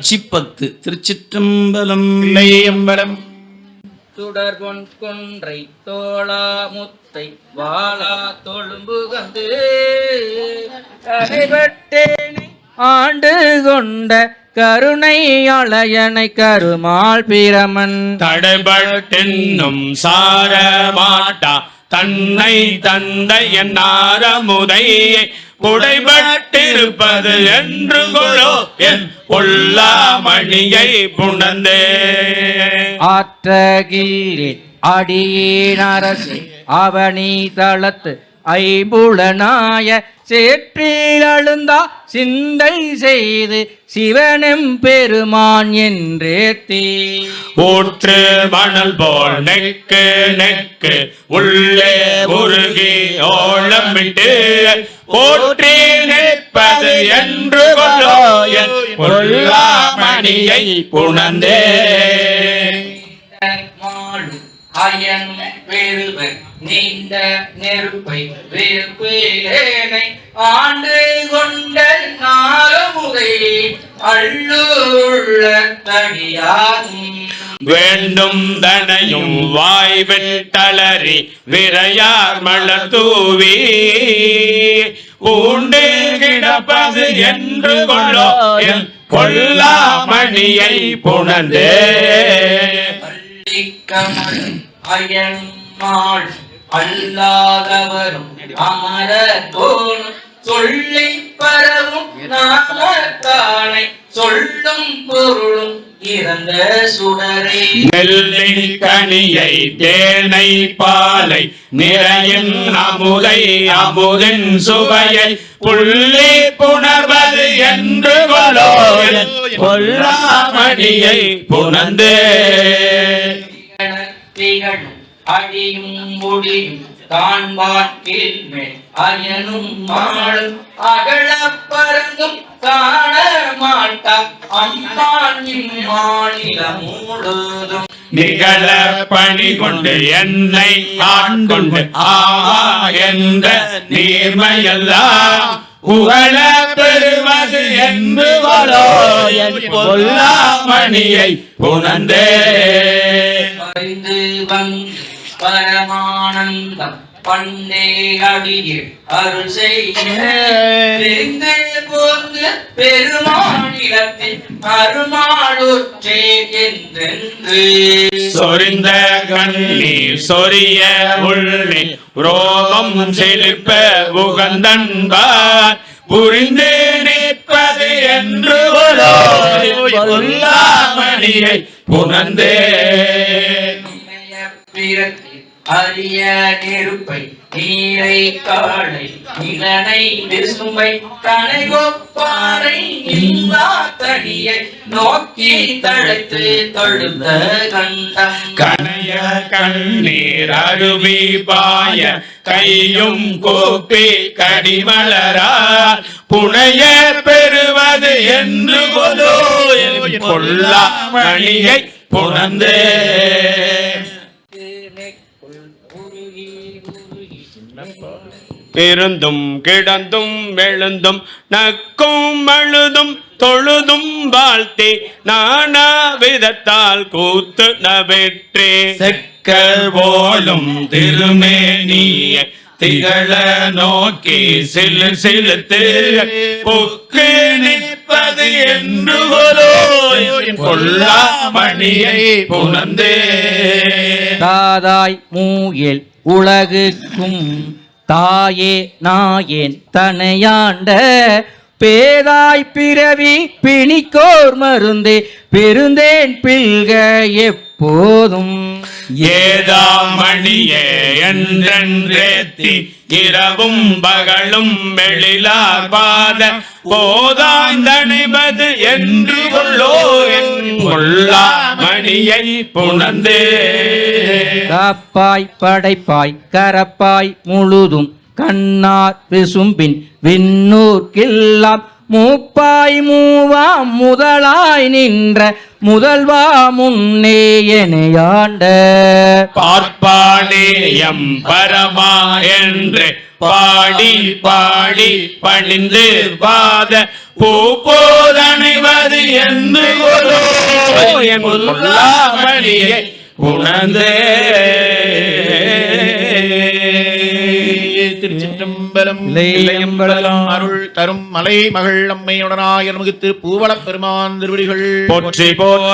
காட்சி பத்து திருச்சிற்றம்பலம். இல்லையம்பலம் சுடர்கொன் கொன்றை தோளா முத்தை வாளா தொழும்புகந்து கரைபட்டேனை ஆண்டு கொண்ட கருணை அளையனை கருமாள் பிரமன். தடைபட்டென்னும் சாரமாட்டா தன்னை தந்தையன் நாரமுதையை புடைபட்டிருப்பது என்று கொளோ என் பொல்லாமணியை புணர்ந்தே. ஆற்றகீரே அடியேன் அரசு அவனி தளத்து ஐம்புலனாய சேற்றில் அழுந்தா சிந்தை செய்து சிவனும் பெருமான் என்றே தீ ஊற்று மணல் போல் நெக்கு நெக்கு உள்ளே உருகி ஓளமிட்டு போற்றி நிற்பது என்று கொள்ளோ என் பொல்லாமணியை புணர்ந்தே. அயன் பெருவர் நீண்ட நெருப்பை வெறுப்பேனை ஆண்டு கொண்ட நாகமுகை அள்ளுள்ள தடியாகும் வேண்டும் தனையும் வாய் வெட்டலறி விரையார் மலர் தூவி. பூண்டு கிடப்பது என்று கொள்ளோ. என் பொல்லாமணியை புணர்ந்தே. பள்ளிக்கமல் அல்லாதவரும் அமர தோணும் சொல்லி பரவும் நாமத்தானை சொல்லும் பொருளும் இறந்த சுடரை நெல்லை கனியை தேனை பாலை நிறையின் அமுதை அமுதின் சுவையை புள்ளி புணர்வது என்று பொல்லாமணியை புணர்ந்தே. அழியும் முடியும் காண்பாட்டில் மேல் அயனும் மாளும் அகலப் பறந்தும் காண மாட்டா. அம்மான் இம்மாநிலம் முழுதும். நிகழ பணி கொண்டு என்னை ஆட்கொண்டு. ஆஹா என்ற நீர்மையெல்லாம் புகழ பெறுவது என்று வளோ என் பொல்லாமணியை புணர்ந்தே. அறிந்து வந்து பரமானந்தம் பண்டே அடியில் அருள் செய்து போந்து பெருமாநிலத்தில் அருமாளுற்றே என்றென்று. சொரிந்த கண்ணீர் சொரிய உள்ளே ரோமம் செழிப்ப உகந்தன்பார். புரிந்து நிற்பது என்று பொல்லாமணியை புணர்ந்தே. உண்மைய பிறகு அரிய நெருப்பை நீரை காளை இளனை விசும்பை கனை கொப்பாரை இல்லா தடியை நோக்கி தழைத்து தொழுத கண்டம் கனைய கண்ணீர் அருவி பாய கையும் கூப்பி கடிமலரா புனைய பெறுவது என்று பொல்லா மணியை புணர்ந்தே. உருகி இருந்தும் கிடந்தும் எழுந்தும் நக்கும் அழுதும் தொழுதும் வாழ்த்தி நானா விதத்தால் கூத்து நபெற்றே செக்கர் போலும் திருமேனிய திகழ நோக்கி சிலு சிலுத்து புக்கு நிற்பது என்று கொலோ என் புணர்ந்தே. தாதாய் மூயல் உலகுக்கும் தாயே நாயேன் தனையாண்ட பேதாய் பிறவி பிணிக்கோர் மருந்தே பெருந்தேன் பில்க எப்போதும். ஏதாமணியே என்றென்றேத்தி இரவும் பகலும் எழிலார் பாத போதாந்தணிவது என்று கொள்ளோ என் கொள்ளாமணியை புணர்ந்தே. காப்பாய் படைப்பாய் கரப்பாய் முழுதும் கண்ணார் விசும்பின் விண்ணூர்க்கெல்லாம் மூப்பாய் மூவாம் முதலாய் நின்ற முதல்வா முன்னே எனையாண்ட. பார்ப்பானேயம் பரமா என்று பாடி பாடி பணிந்து பாத பூ போதணைவது அது என்று உணர்ந்தே. திருச்சிற்றம்பலம் இல்லையம்பலம். அருள் தரும் மலை மகள் அம்மையுடனாய நமக்கு பூவளப் பெருமான் திருவடிகள் போற்றி போற்றி